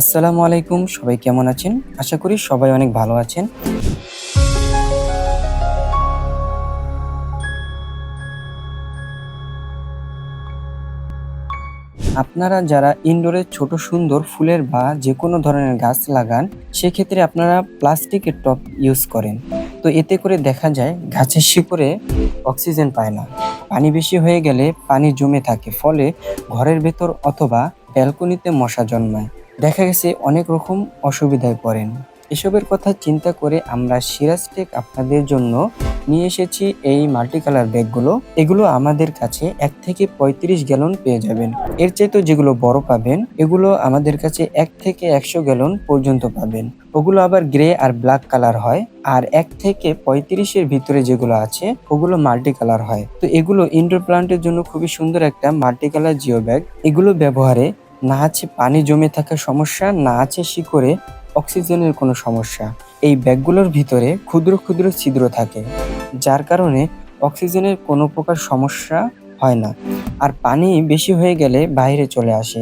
আসসালামু আলাইকুম, সবাই কেমন আছেন? আশা করি সবাই অনেক ভালো আছেন। আপনারা যারা ইনডোরে ছোট সুন্দর ফুলের বা যে কোনো ধরনের গাছ লাগান, সেক্ষেত্রে আপনারা প্লাস্টিকের টব ইউজ করেন। তো এতে করে দেখা যায়, গাছের শিকড়ে অক্সিজেন পায় না। পানি বেশি হয়ে গেলে পানি জমে থাকে, ফলে ঘরের ভেতর অথবা ব্যালকনিতে মশা জন্মায়। দেখা গেছে অনেক রকম অসুবিধায় পড়েন। এসবের কথা চিন্তা করে আমরা সিরাজ টেক আপনাদের জন্য নিয়ে এসেছি এই মাল্টি কালার ব্যাগগুলো। এগুলো আমাদের কাছে এক থেকে পঁয়ত্রিশ গ্যালন পেয়ে যাবেন। এর চাইতে যেগুলো বড় পাবেন, এগুলো আমাদের কাছে এক থেকে একশো গ্যালন পর্যন্ত পাবেন। ওগুলো আবার গ্রে আর ব্ল্যাক কালার হয়। আর এক থেকে পঁয়ত্রিশের ভিতরে যেগুলো আছে, ওগুলো মাল্টি কালার হয়। তো এগুলো ইনডোর প্লান্টের জন্য খুবই সুন্দর একটা মাল্টি কালার জিও ব্যাগ। এগুলো ব্যবহারে না আছে পানি জমে থাকার সমস্যা, না আছে শিকড়ে অক্সিজেনের কোনো সমস্যা। এই ব্যাগগুলোর ভিতরে ক্ষুদ্র ক্ষুদ্র ছিদ্র থাকে, যার কারণে অক্সিজেনের কোনো প্রকার সমস্যা হয় না। আর পানি বেশি হয়ে গেলে বাইরে চলে আসে।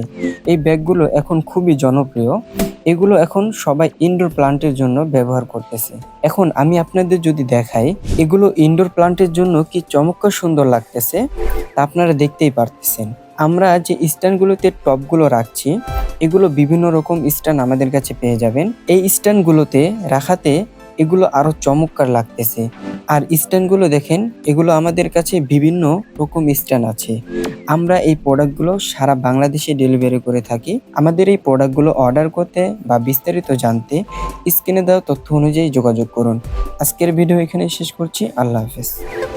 এই ব্যাগগুলো এখন খুবই জনপ্রিয়। এগুলো এখন সবাই ইনডোর প্লান্টের জন্য ব্যবহার করতেছে। এখন আমি আপনাদের যদি দেখাই, এগুলো ইনডোর প্লান্টের জন্য কি চমৎকার সুন্দর লাগতেছে, তা আপনারা দেখতেই পারতেছেন। আমরা যে স্ট্যান্ডগুলোতে টপগুলো রাখছি, এগুলো বিভিন্ন রকম স্ট্যান্ড আমাদের কাছে পেয়ে যাবেন। এই স্ট্যান্ডগুলোতে রাখাতে এগুলো আরও চমৎকার লাগতেছে। আর স্ট্যান্ডগুলো দেখেন, এগুলো আমাদের কাছে বিভিন্ন রকম স্ট্যান্ড আছে। আমরা এই প্রোডাক্টগুলো সারা বাংলাদেশে ডেলিভারি করে থাকি। আমাদের এই প্রোডাক্টগুলো অর্ডার করতে বা বিস্তারিত জানতে স্ক্রিনে দেওয়া তথ্য অনুযায়ী যোগাযোগ করুন। আজকের ভিডিও এখানে শেষ করছি। আল্লাহ হাফেজ।